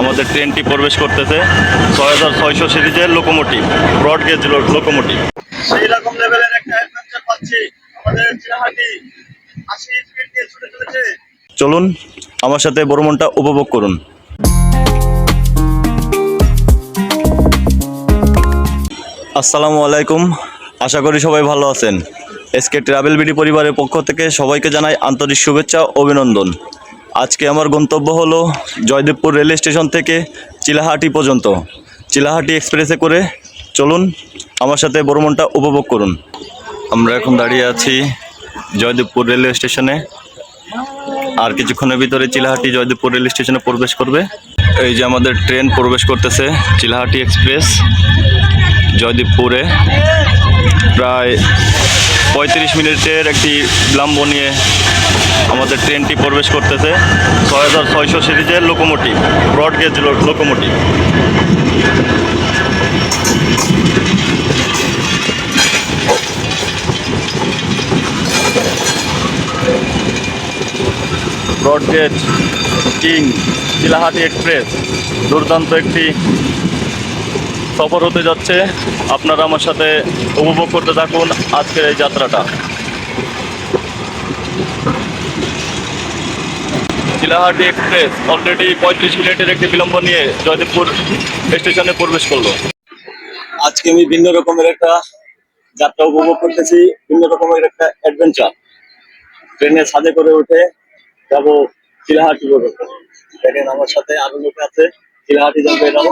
আমাদের ট্রেনটি প্রবেশ করতেছে ছয় হাজার ছয়শো সিরিজের লোকোমোটিভ ব্রড গেজ লোকোমোটিভ সেই রকম লেভেলের একটা অ্যাডভেঞ্চার পাচ্ছি। আমাদের আশি স্পিড দিয়ে ছুটে চলেছে। চলুন আমার সাথে ভ্রমণটা উপভোগ করুন। আসসালামু আলাইকুম। আশা করি সবাই ভালো আছেন। এসকে ট্রাভেল বিডি পরিবারের পক্ষ থেকে সবাইকে জানাই আন্তরিক শুভেচ্ছা ও অভিনন্দন। আজকে আমার গন্তব্য হলো জয়দেবপুর রেল স্টেশন থেকে চিলাহাটি পর্যন্ত। চিলাহাটি এক্সপ্রেসে করে চলুন আমার সাথে ভ্রমণটা উপভোগ করুন। আমরা এখন দাঁড়িয়ে আছি জয়দেবপুর রেলওয়ে স্টেশনে। আর কিছুক্ষণের ভিতরে চিলাহাটি জয়দেবপুর রেল স্টেশনে প্রবেশ করবে। এই যে আমাদের ট্রেন প্রবেশ করতেছে চিলাহাটি এক্সপ্রেস জয়দেবপুরে। প্রায় পঁয়ত্রিশ মিনিটের একটি বিলম্ব নিয়ে আমাদের ট্রেনটি প্রবেশ করতেছে। ছয় হাজার ছয়শো সিরিজের locomotive broad gauge locomotive broad gauge king Chilahati express দুর্দান্ত একটি সফর হতে যাচ্ছে। আপনারা আমার সাথে উপভোগ করতে থাকুন আজকের এই যাত্রাটা। চিলাহাটি এক্সপ্রেস অলরেডি পঁয়ত্রিশ মিনিটের একটি বিলম্ব নিয়ে জয়দেবপুর স্টেশনে প্রবেশ করল। আজকে আমি ভিন্ন রকমের একটা যাত্রা উপভোগ করতেছি, ভিন্ন রকমের একটা অ্যাডভেঞ্চার ট্রেনে ছাদে করে উঠে যাব চিলাহাটি পর্যন্ত দেখেন আমার সাথে আরও লোক আছে চিলাহাটি যাবে এরাও।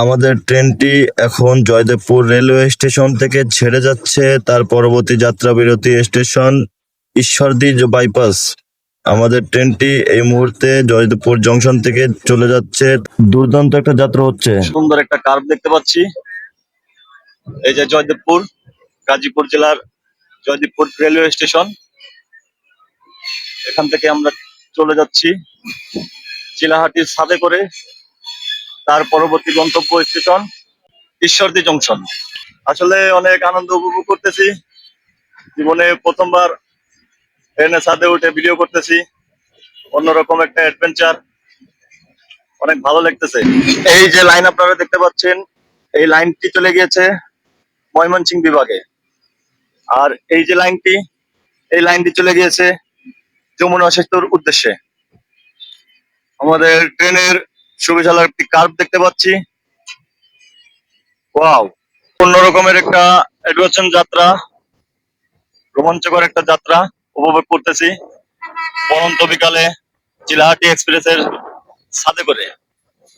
আমাদের ট্রেনটি এখন জয়দেবপুর রেলওয়ে স্টেশন থেকে ছেড়ে যাচ্ছে। তার পরবর্তী যাত্রা বিরতি স্টেশন ঈশ্বরদী বাইপাস। আমাদের ট্রেনটি এই মুহূর্তে জয়দেবপুর জংশন থেকে চলে যাচ্ছে। দুর্দান্ত একটা যাত্রা হচ্ছে। সুন্দর একটা কার্ভ দেখতে পাচ্ছি। এই যে জয়দেবপুর, গাজীপুর জেলার জয়দেবপুর রেলওয়ে স্টেশন। এখান থেকে আমরা চলে যাচ্ছি। চিলাহাটির ছাদে করে তার পরবর্তী গন্তব্য স্টেশন ঈশ্বরদী জংশন। আসলে অনেক আনন্দ উপভোগ করতেছি। জীবনে প্রথমবার ট্রেনের ছাদে উঠে ভিডিও করতেছি। অন্যরকম একটা অ্যাডভেঞ্চার। অনেক ভালো লাগতেছে। এই যে লাইন আপনারা দেখতে পাচ্ছেন, এই লাইনটি চলে গিয়েছে ময়মনসিং বিভাগে। আর এই যে লাইনটি, এই লাইনটি চলে গিয়েছে যমুনা সেতুর উদ্দেশ্যে। আমাদের ট্রেনের সুবিশাল একটি কার্ভ দেখতে পাচ্ছি। ওয়াও রকমের একটা অ্যাডভেঞ্চার যাত্রা, রোমাঞ্চকর একটা যাত্রা উপভোগ করতেছি। পরন্ত বিকালে চিলাহাটি এক্সপ্রেসের সাথে করে।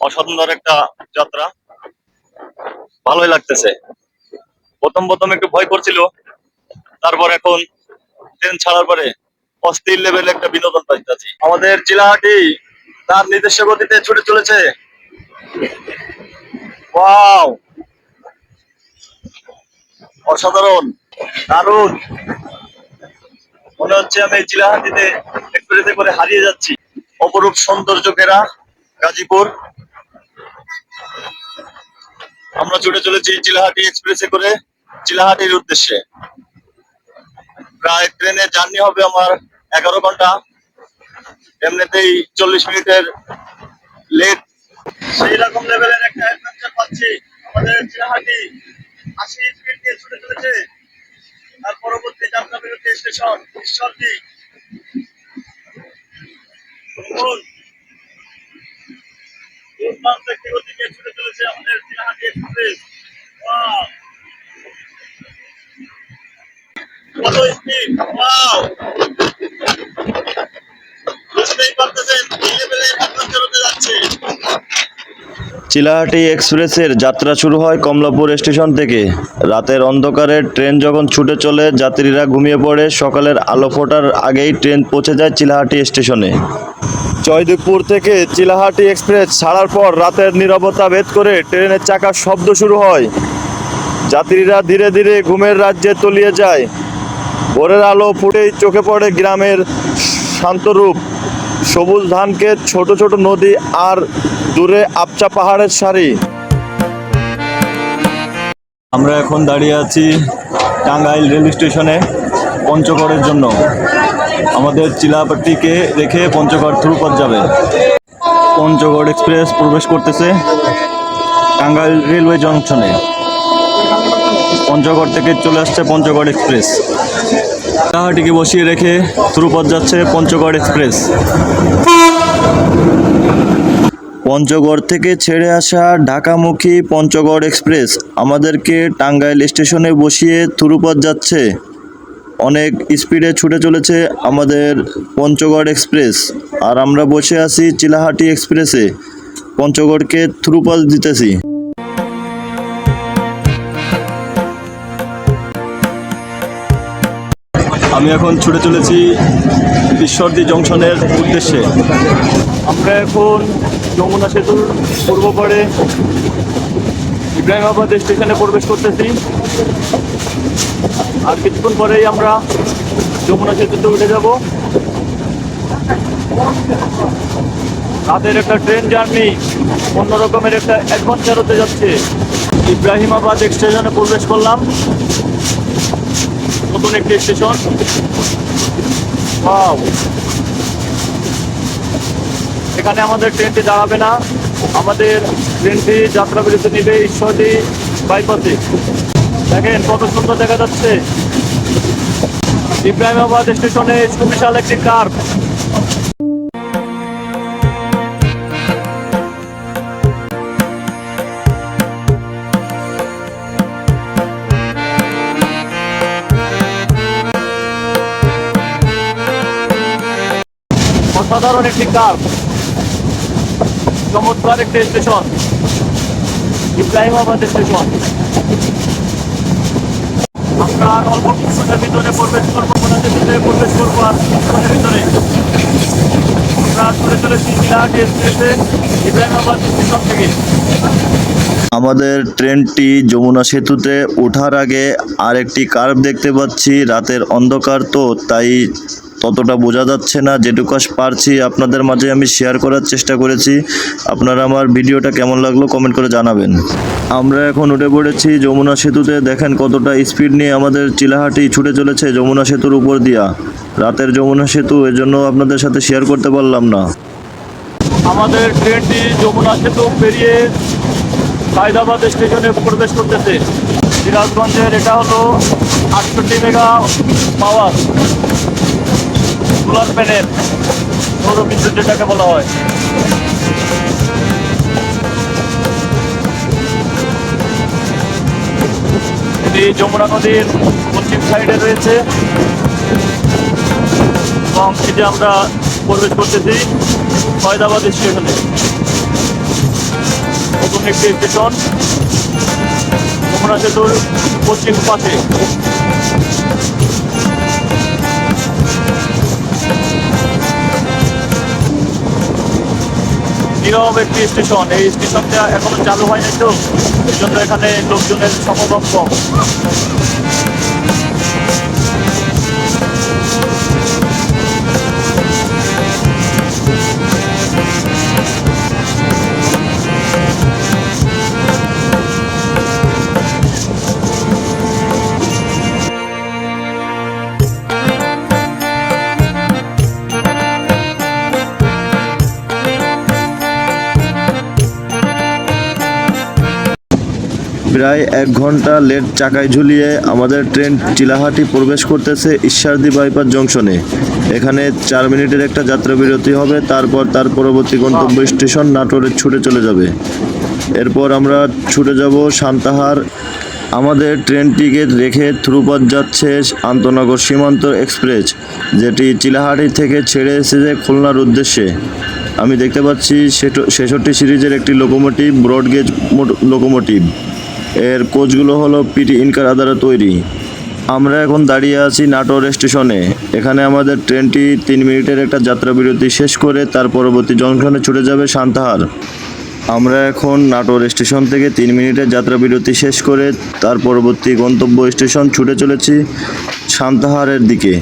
অসাধারণ একটা যাত্রা। ভালোই লাগতেছে। প্রথম প্রথম একটু ভয় করছিল। তারপর এখন ট্রেন ছাড়ার পরে অস্থির লেভেলে একটা বিনোদন পাইতেছি। আমাদের চিলাহাটি তার নিজস্ব গতিতে ছুটে চলেছে। ওয়াও! অসাধারণ! দারুণ! মনে হচ্ছে আমি চিলাহাটিতে এক্সপ্রেসে করে হারিয়ে যাচ্ছি। অপরূপ সৌন্দর্য ঘেরা গাজীপুর। আমরা ছুটে চলেছি চিলাহাটি এক্সপ্রেসে করে চিলাহাটির উদ্দেশ্যে। প্রায় ট্রেনে জার্নি হবে আমার এগারো ঘণ্টা। এমনিতেই চল্লিশ মিনিটের লেট সেই রকম লেভেলের একটা অ্যাডভেঞ্চার পাচ্ছি আমাদের চিলাহাটি আশি স্পিড দিয়ে ছুটে চলেছে। তার পরবর্তী যাত্রা বিরতি স্টেশন ঈশ্বরদী। আমাদের চিলাহাটি এক্সপ্রেস! কত স্পিড চিলাহাটি এক্সপ্রেসের যাত্রা শুরু হয় কমলাপুর স্টেশন থেকে। রাতের অন্ধকারে ট্রেন যখন ছুটে চলে, যাত্রীরা ঘুমিয়ে পড়ে। সকালের আলো ফোটার আগেই ট্রেন পৌঁছে যায় চিলাহাটি স্টেশনে। জয়দেবপুর থেকে চিলাহাটি এক্সপ্রেস ছাড়ার পর রাতের নীরবতা ভেদ করে ট্রেনের চাকার শব্দ শুরু হয়। যাত্রীরা ধীরে ধীরে ঘুমের রাজ্যে তলিয়ে যায়। ভোরের আলো ফুটেই চোখে পড়ে গ্রামের শান্ত রূপ সবুজ ধানকে ছোট ছোট নদী আর দূরে আবচা পাহাড়ের সারি। আমরা এখন দাঁড়িয়ে আছি টাঙ্গাইল রেল স্টেশনে পঞ্চগড়ের জন্য। আমাদের চিলাপাটিকে রেখে পঞ্চগড় থ্রুপথ যাবে। পঞ্চগড় এক্সপ্রেস প্রবেশ করতেছে টাঙ্গাইল রেলওয়ে জংশনে। পঞ্চগড় থেকে চলে আসছে পঞ্চগড় এক্সপ্রেস। তাহাটিকে বসিয়ে রেখে ধ্রুপদ যাচ্ছে পঞ্চগড় এক্সপ্রেস। পঞ্চগড় থেকে ছেড়ে আসা ঢাকামুখী পঞ্চগড় এক্সপ্রেস আমাদেরকে টাঙ্গাইল স্টেশনে বসিয়ে থুরুপথ যাচ্ছে। অনেক স্পিডে ছুটে চলেছে আমাদের পঞ্চগড় এক্সপ্রেস। আর আমরা বসে আছি চিলাহাটি এক্সপ্রেসে। পঞ্চগড়কে থ্রুপথ দিতেছি আমি এখন ছুটে চলেছি ঈশ্বরদী জংশনের উদ্দেশ্যে। আমরা এখন যমুনা সেতুর পূর্ব পাড়ে ইব্রাহিমাবাদ স্টেশনে প্রবেশ করতেছি। আর কিছুক্ষণ পরেই আমরা যমুনা সেতুতে উঠে যাব। রাতের একটা ট্রেন জার্নি অন্য রকমের একটা অ্যাডভেঞ্চার হতে যাচ্ছে। ইব্রাহিমাবাদ স্টেশনে প্রবেশ করলাম। নতুন একটি স্টেশন এখানে আমাদের ট্রেনটি দাঁড়াবে না। আমাদের ট্রেনটি যাত্রা বিরতি নিবে ঈশ্বরী বাইপাসে। দেখেন কত সুন্দর দেখা যাচ্ছে। ইব্রাহিমাবাদ স্টেশনে বিশাল একটি কার অসাধারণ একটি কার। চমৎকার একটি স্টেশন ইব্রাহিমাবাদ স্টেশন আমরা অল্প ভিতরে প্রবেশ করব ওনাদের ভিতরে প্রবেশ করব আর ভিতরে। আমরা চলে চলেছি এক্সপ্রেসে, ইব্রাহিমাবাদ স্টেশন থেকে। আমাদের ট্রেনটি যমুনা সেতুতে ওঠার আগে আরেকটি কার্ভ দেখতে পাচ্ছি, রাতের অন্ধকার তো, তাই ততটা বোঝা যাচ্ছে না, যেটুকু পারছি আপনাদের মাঝে আমি শেয়ার করার চেষ্টা করেছি। আপনারা আমার ভিডিওটা কেমন লাগল কমেন্ট করে জানাবেন। আমরা এখন উঠে পড়েছি যমুনা সেতুতে, দেখেন কতটা স্পিড নিয়ে আমাদের চিলাহাটি ছুটে চলেছে যমুনা সেতুর উপর দিয়া। রাতের যমুনা সেতু এর জন্য আপনাদের সাথে শেয়ার করতে পারলাম না। আমাদের ট্রেনটি যমুনা সেতু পেরিয়ে সাইদাবাদ স্টেশনে প্রবেশ করতেছে। সিরাজগঞ্জের এটা হলো আটষট্টি মেগা পাওয়ার। সোলার প্যানেল সৌর বিদ্যুৎ যেটাকে বলা হয়। এটি যমুনা নদীর পশ্চিম সাইডে রয়েছে। এবং এটি আমরা প্রবেশ করতেছি ফয়দাবাদ স্টেশনে। নতুন একটি স্টেশন যমুনা সেতুর পশ্চিম পাশে। নীরব একটি স্টেশন। এই স্টেশনটা এখনও চালু হয়নি তো। এই জন্য এখানে লোকজনের সমাগম কম। প্রায় এক ঘণ্টা লেট চাকায় ঝুলিয়ে আমাদের ট্রেন চিলাহাটি প্রবেশ করতেছে ঈশ্বরদী বাইপাস জংশনে। এখানে চার মিনিটের একটা যাত্রা বিরতি হবে, তারপর তার পরবর্তী গন্তব্য স্টেশন নাটোরে ছুটে চলে যাবে। এরপর আমরা ছুটে যাব সান্তাহার। আমাদের ট্রেনটিকে রেখে থ্রুপথ যাচ্ছে আন্তনগর সীমান্ত এক্সপ্রেস, যেটি চিলাহাটি থেকে ছেড়ে এসেছে খুলনার উদ্দেশ্যে। আমি দেখতে পাচ্ছি ছেষট্টি সিরিজের একটি লোকোমোটিভ, ব্রডগেজ লোকোমোটিভ। এর কোচগুলো হলো পিটি ইনকার আধারে তৈরি। আমরা এখন দাঁড়িয়ে আছি নাটোর স্টেশনে এখানে আমাদের ট্রেনটি তিন মিনিটের একটা যাত্রা বিরতি শেষ করে তার পরবর্তী জংশনে ছুটে যাবে সান্তাহার। আমরা এখন নাটোর স্টেশন থেকে তিন মিনিটের যাত্রা বিরতি শেষ করে তার পরবর্তী গন্তব্য স্টেশন ছুটে চলেছি সান্তাহারের দিকে।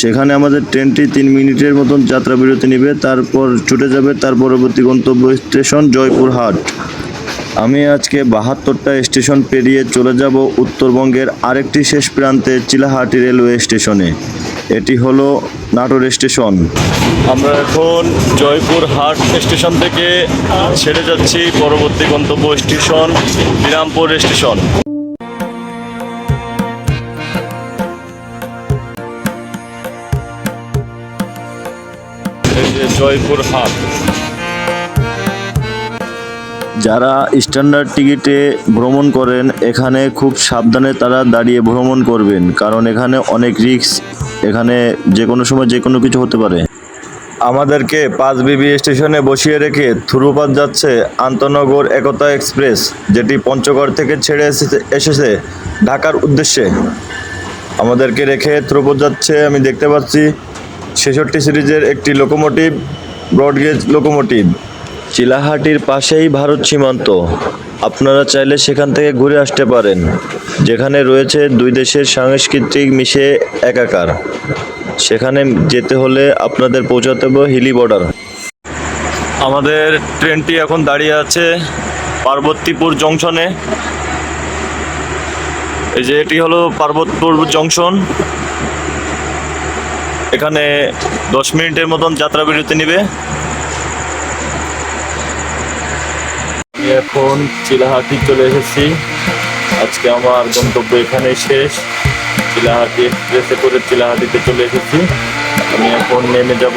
সেখানে আমাদের ট্রেনটি তিন মিনিটের মতন যাত্রা বিরতি নেবে, তারপর ছুটে যাবে তার পরবর্তী গন্তব্য স্টেশন জয়পুরহাট। আমি আজকে বাহাত্তরটা স্টেশন পেরিয়ে চলে যাব উত্তরবঙ্গের আরেকটি শেষ প্রান্তে চিলাহাটি রেলওয়ে স্টেশনে। এটি হলো নাটোর স্টেশন। আমরা এখন জয়পুর হাট স্টেশন থেকে ছেড়ে যাচ্ছি পরবর্তী গন্তব্য স্টেশন বিরামপুর স্টেশন। জয়পুর হাট। যারা স্ট্যান্ডার্ড টিকিটে ভ্রমণ করেন, এখানে খুব সাবধানে তারা দাঁড়িয়ে ভ্রমণ করবেন, কারণ এখানে অনেক রিস্ক, এখানে যে কোনো সময় যে কোনো কিছু হতে পারে। আমাদেরকে পাঁচ বিবি স্টেশনে বসিয়ে রেখে থুরুপাত যাচ্ছে আন্তনগর একতা এক্সপ্রেস, যেটি পঞ্চগড় থেকে ছেড়ে এসেছে ঢাকার উদ্দেশ্যে। আমাদেরকে রেখে থ্রুপথ যাচ্ছে, আমি দেখতে পাচ্ছি ছেষট্টি সিরিজের একটি লোকোমোটিভ, ব্রডগেজ লোকোমোটিভ। চিলাহাটির পাশেই ভারত সীমান্ত। আপনারা চাইলে সেখান থেকে ঘুরে আসতে পারেন, যেখানে রয়েছে দুই দেশের সাংস্কৃতিক মিশে একাকার। সেখানে যেতে হলে আপনাদের পৌঁছাতে হবে হিলি বর্ডার। আমাদের ট্রেনটি এখন দাঁড়িয়ে আছে পার্বতীপুর জংশনে। এই যে এটি হলো পার্বতপুর জংশন। এখানে দশ মিনিটের মতন যাত্রা বিরতি নেবে আমি এখন চিলাহাটি চলে এসেছি। আজকে আমার গন্তব্য এখানেই শেষ। চিলাহাটি এক্সপ্রেসে করে চিলাহাটিতে চলে এসেছি। আমি এখন নেমে যাব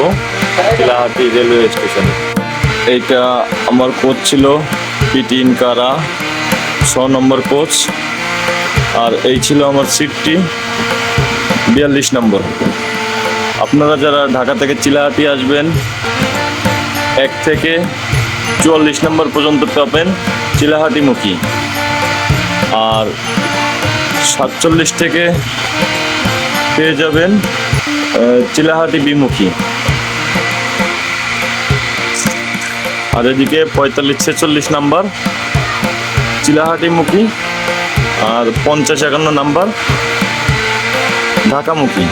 চিলাহাটি রেলওয়ে স্টেশনে। এইটা আমার কোচ ছিল, পিটি ইনকারা, ছ নম্বর কোচ। আর এই ছিল আমার সিটটি, বিয়াল্লিশ নম্বর। আপনারা যারা ঢাকা থেকে চিলাহাটি আসবেন, এক থেকে চুয়াল্লিশ নম্বর পর্যন্ত পাবেন চিলাহাটিমুখী। আর সাতচল্লিশ থেকে পেয়ে যাবেন চিলাহাটি বিমুখী। আর এদিকে পঁয়তাল্লিশ ছেচল্লিশ নাম্বার, চিলাহাটিমুখী। আর পঞ্চাশ একান্ন নাম্বার, ঢাকামুখী।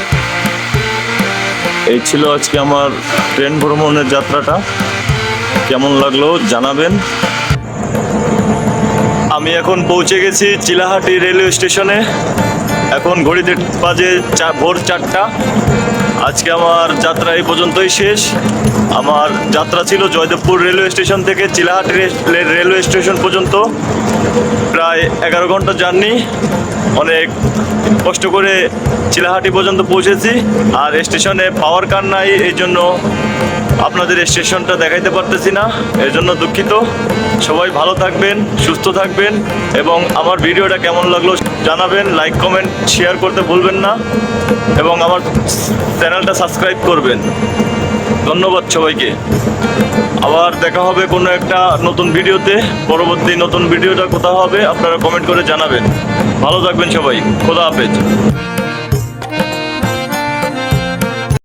এই ছিল আজকে আমার ট্রেন ভ্রমণের যাত্রাটা। কেমন লাগল জানাবেন। আমি এখন পৌঁছে গেছি চিলাহাটি রেলওয়ে স্টেশনে। এখন ঘড়িতে বাজে ভোর চারটা। আজকে আমার যাত্রা এই পর্যন্তই শেষ। আমার যাত্রা ছিল জয়দেবপুর রেলওয়ে স্টেশন থেকে চিলাহাটি রেলওয়ে স্টেশন পর্যন্ত। প্রায় এগারো ঘণ্টা জার্নি। অনেক কষ্ট করে চিলাহাটি পর্যন্ত পৌঁছেছি। আর স্টেশনে পাওয়ার কার নাই, এই জন্য আপনাদের স্টেশনটা দেখাইতে পারতেছি না। এর জন্য দুঃখিত। সবাই ভালো থাকবেন, সুস্থ থাকবেন এবং আমার ভিডিওটা কেমন লাগল জানাবেন, লাইক, কমেন্ট, শেয়ার করতে ভুলবেন না। এবং আমার চ্যানেলটা সাবস্ক্রাইব করবেন। ধন্যবাদ সবাইকে। আবার দেখা হবে কোনো একটা নতুন ভিডিওতে। পরবর্তী নতুন ভিডিওটা কোথাও হবে আপনারা কমেন্ট করে জানাবেন। ভালো থাকবেন সবাই। খোদা হাফেজ।